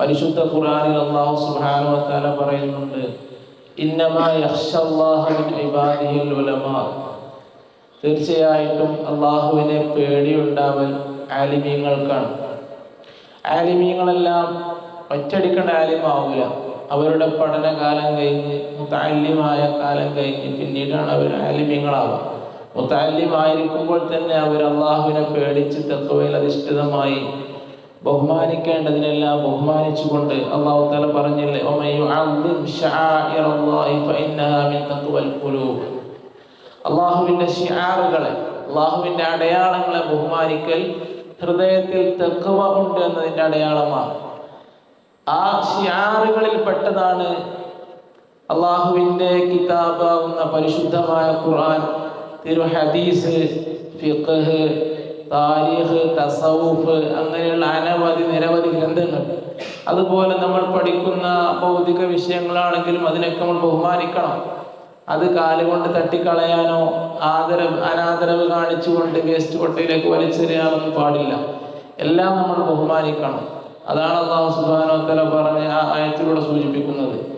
പരിശുദ്ധ ഖുർആനിൽ അള്ളാഹു സുബ്ഹാനഹു വ തആല പറയുന്നുണ്ട് ഇന്നമാ യഖ്ഷല്ലാഹ മിൻ ഇബാദിഹിൽ ഉലമാ. തീർച്ചയായിട്ടും അള്ളാഹുവിനെ പേടിയുണ്ടാവൽ ആലിമീങ്ങൾക്കാണ്. ആലിമീങ്ങളെല്ലാം ഒറ്റടിക്കേണ്ട ആലിമാവൂല. അവരുടെ പഠനകാലം കഴിഞ്ഞ് മുത്താലിമായ കാലം കഴിഞ്ഞ് പിന്നീടാണ് അവർ ആലിമീങ്ങളാവുക. മുത്താലിമായിരിക്കുമ്പോൾ തന്നെ അവർ അള്ളാഹുവിനെ പേടിച്ച് തത്വയിൽ അധിഷ്ഠിതമായി ബഹുമാനിക്കേണ്ടതിനെല്ലാം ബഹുമാനിച്ചുകൊണ്ട് അള്ളാഹു തല പറഞ്ഞില്ലേ അള്ളാഹുവിന്റെ ഷിയാറുകളെ അള്ളാഹുവിന്റെ അടയാളങ്ങളെ ബഹുമാനിക്കൽ ഹൃദയത്തിൽ തെക്കുവ ഉണ്ട് എന്നതിന്റെ അടയാളമാണ്. ആ ഷിയാറുകളിൽ പെട്ടതാണ് അള്ളാഹുവിന്റെ കിതാബാവുന്ന പരിശുദ്ധമായ ഖുർആൻ തിരു ഹദീസ് ഫിഖ് താരീഖ് തസൗഫ് അങ്ങനെയുള്ള അനവധി നിരവധി ഗ്രന്ഥങ്ങൾ. അതുപോലെ നമ്മൾ പഠിക്കുന്ന ഭൗതിക വിഷയങ്ങളാണെങ്കിലും അതിനൊക്കെ നമ്മൾ ബഹുമാനിക്കണം. അത് കാലുകൊണ്ട് തട്ടിക്കളയാനോ ആദരവ് അനാദരവ് കാണിച്ചുകൊണ്ട് വേസ്റ്റ് കൊട്ടയിലേക്ക് വലിച്ചെറിയാനൊന്നും പാടില്ല. എല്ലാം നമ്മൾ ബഹുമാനിക്കണം. അതാണ് അള്ളാഹു സുബാനോ തല പറഞ്ഞ ആ ആയത്തിലൂടെ സൂചിപ്പിക്കുന്നത്.